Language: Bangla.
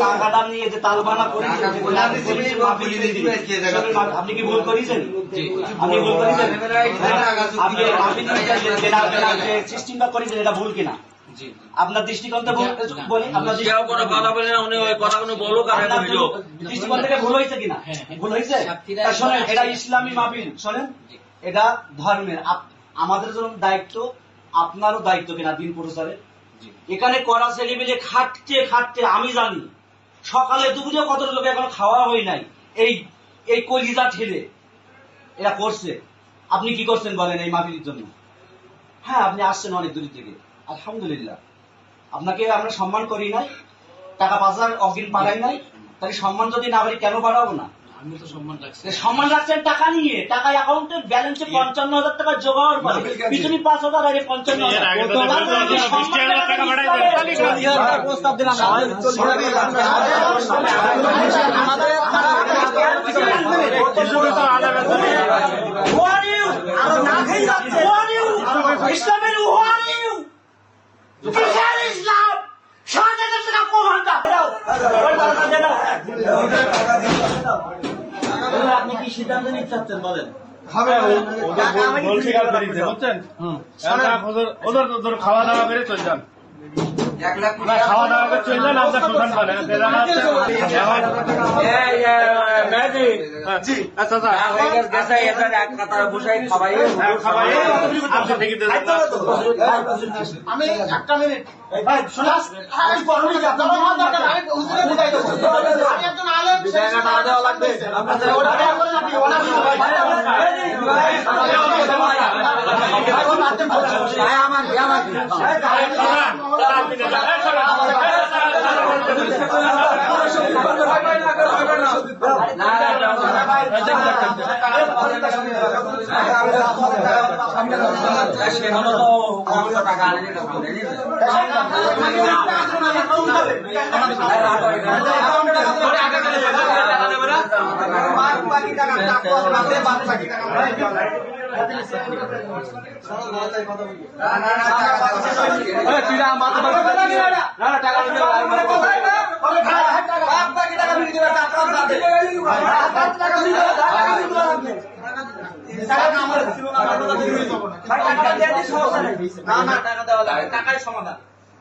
টাকাটা নিয়ে যে তালবানা করেছেন টাকা যে বলে আপনি দিছি, করেছেন, আপনি বলে কে? আপনি ভুল করেছেন? আপনি ভুল করেছেন? হ্যাঁ, আপনি আপনি যে জেনা জেনা যে সিস্টেমটা করেছেন এটা ভুল কিনা? আপনার দৃষ্টিকোণ থেকে বলি আপনার কোনো কথা বলে না উনি ওই কথাগুলো বলুক আর হইল দৃষ্টিকোণ থেকে ভুল হয়েছে কিনা? হ্যাঁ, হ্যাঁ। ভুল হয়েছে? তা শোনেন এটা ইসলামী মাহফিল শোনেন? এটা ধর্মের। আমাদের জন্য দায়িত্ব আপনারও দায়িত্ব কিনা দিন প্রচারে জি এখানে করা ছেলেমেলে খাটতে খাটতে আমি জানি, সকালে দুপুরে কত লোক এখন খাওয়া হয় নাই, এই এই কলিজা ঠেলে এরা করছে। আপনি কি করছেন বলেন এই মাহফিলের জন্য? হ্যাঁ আপনি আসছেন অনেক দূর থেকে। আলহামদুলিল্লাহ। আপনাকে আমরা সম্মান করি নাই, টাকা পাঁচ হাজার অগ্রিম পাঠাই নাই, তাহলে সম্মান যদি না পারি কেন পাঠাবো না? আমি তো সম্মান রাখছি সম্মান রাখছেন টাকা নিয়ে টাকা অ্যাকাউন্টে ব্যালেন্সে পঞ্চান্ন হাজার টাকা জোগাড় করে পিছনে পাঁচ হাজার আগে পঞ্চান্ন হাজার ইসলামের- ইসলাম? হাজার টাকা কমান্ডা। ওই সিদ্ধান্ত নিতে চাচ্ছেন বলেন। ভুল স্বীকার বুঝছেন? ওদের- ওদের খাওয়া দাওয়া বেড়ে চলে যান। এক লাখ না খাওয়া দাওয়া করে চলে আপনার এখন জি আচ্ছা আচ্ছা হ্যাঁ। আমি একটা মিনিট ভাই শোনা দেওয়া করে নাকি ওনা আমার আমার আপনি দেন। এই, শোনেন। টাকাই সমাধান